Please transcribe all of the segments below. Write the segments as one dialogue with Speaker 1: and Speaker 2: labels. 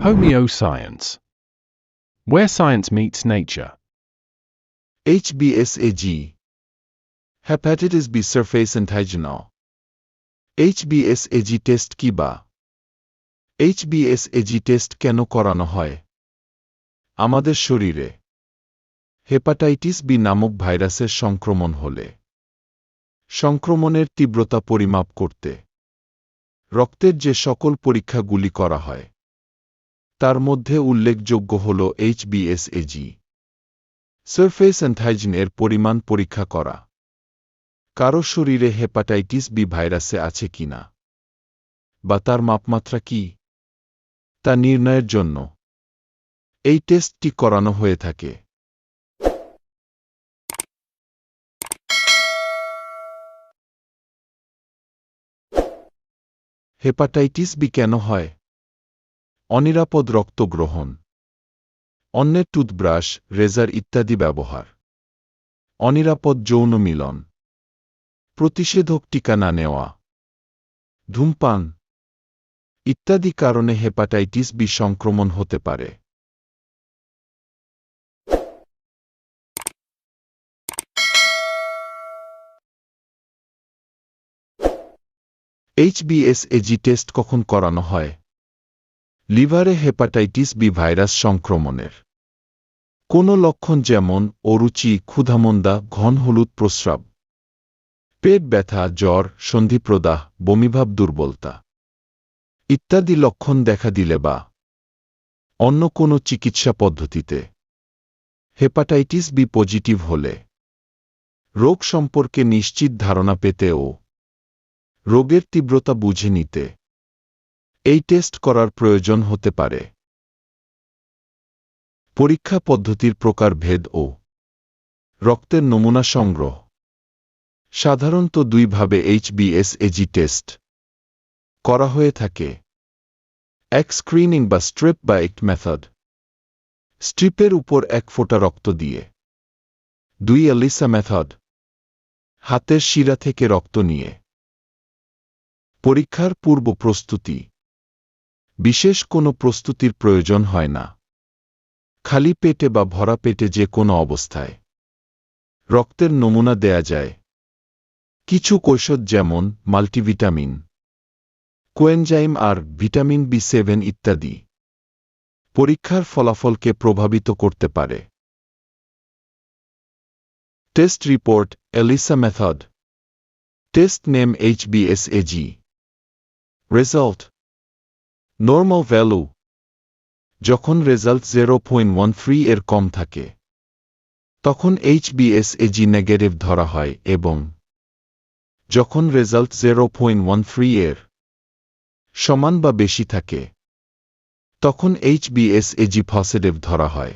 Speaker 1: Homeoscience. Where science meets nature.
Speaker 2: HBsAg. Hepatitis B surface antigenal. HBsAg test কি বা HBsAg test কেন করানো হয় আমাদের শরীরে হেপাটাইটিস বি নামক ভাইরাসের সংক্রমণ হলে সংক্রমণের তীব্রতা পরিমাপ করতে রক্তের যে সকল পরীক্ষাগুলি করা হয় তার মধ্যে উল্লেখযোগ্য হল এইচবিএসএজি সারফেস অ্যান্থাইজিন এর পরিমাণ পরীক্ষা করা। কারও শরীরে হেপাটাইটিস বি ভাইরাসে আছে কিনা বা তার মাপমাত্রা কি? তা নির্ণয়ের জন্য এই টেস্টটি করানো হয়ে থাকে। হেপাটাইটিস বি কেন হয়? অনিরাপদ রক্ত গ্রহণ অন্যের টুথব্রাশ, রেজার ইত্যাদি ব্যবহার, অনিরাপদ যৌন মিলন, প্রতিষেধক টিকা না নেওয়া, ধূমপান ইত্যাদি কারণে হেপাটাইটিস বি সংক্রমণ হতে পারে। এইচবিএসএজি টেস্ট কখন করানো হয়? লিভারে হেপাটাইটিস বি ভাইরাস সংক্রমণের। কোনো লক্ষণ যেমন অরুচি, ক্ষুধামন্দা, ঘন হলুদ প্রস্রাব, পেট ব্যথা, জ্বর, সন্ধিপ্রদাহ, বমিভাব, দুর্বলতা ইত্যাদি লক্ষণ দেখা দিলে বা অন্য কোনো চিকিৎসা পদ্ধতিতে হেপাটাইটিস বি পজিটিভ হলে রোগ সম্পর্কে নিশ্চিত ধারণা পেতে ও রোগের তীব্রতা বুঝে নিতে এই টেস্ট করার প্রয়োজন হতে পারে। পরীক্ষা পদ্ধতির প্রকারভেদ ও রক্তের নমুনা সংগ্রহ। সাধারণত দুইভাবে এইচবিএসএজি টেস্ট করা হয়ে থাকে। এক স্ক্রিনিং বা স্ট্রিপ বা একট মেথড স্ট্রিপের উপর এক ফোঁটা রক্ত দিয়ে। দুই এলিসা মেথড হাতের শিরা থেকে রক্ত নিয়ে। পরীক্ষার পূর্ব প্রস্তুতি। বিশেষ কোনো প্রস্তুতির প্রয়োজন হয় না। খালি পেটে বা ভরা পেটে যে কোনো অবস্থায়। রক্তের নমুনা দেয়া যায়। কিছু কৈশোর যেমন মাল্টিভিটামিন কোয়েনজাইম আর ভিটামিন বি সেভেন ইত্যাদি পরীক্ষার ফলাফলকে প্রভাবিত করতে পারে। Test report ELISA method. Test name এইচবিএসএজি result normal value যখন result zero point one three এর কম থাকে, তখন এইচবিএসএজি নেগেটিভ ধরা হয় এবং যখন result zero point one three এর সমান বা বেশি থাকে, তখন এইচবিএসএজি পজিটিভ ধরা হয়।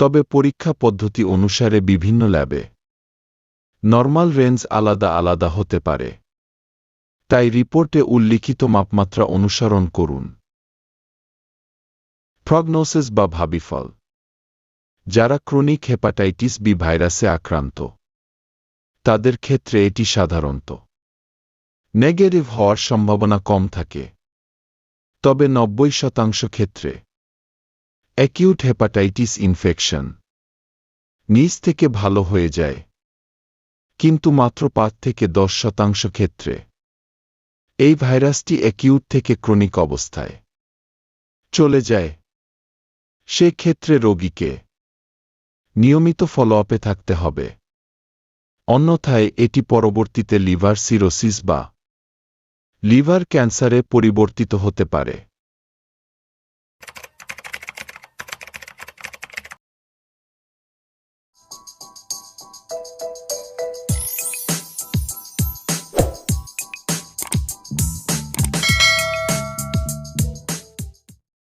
Speaker 2: তবে পরীক্ষা পদ্ধতি অনুসারে বিভিন্ন ল্যাবে নর্মাল রেঞ্জ আলাদা আলাদা হতে পারে। তাই রিপোর্টে উল্লিখিত মাপমাত্রা অনুসরণ করুন। প্রগনোসিস বা ভাবিফল। যারা ক্রনিক হেপাটাইটিস বি ভাইরাসে আক্রান্ত, তাদের ক্ষেত্রে এটি সাধারণত। নেগেটিভ হওয়ার সম্ভাবনা কম থাকে। তবে নব্বই শতাংশ ক্ষেত্রে। Acute hepatitis infection. নিজ থেকে ভালো হয়ে যায়। কিন্তু মাত্র পাঁচ থেকে দশ শতাংশ ক্ষেত্রে। এই ভাইরাসটি অ্যাকিউট থেকে ক্রনিক অবস্থায়। চলে যায়। সে ক্ষেত্রে রোগীকে নিয়মিত ফলো আপে থাকতে হবে। অন্যথায় এটি পরবর্তীতে লিভার সিরোসিস বা লিভার ক্যান্সারে পরিবর্তিত হতে পারে।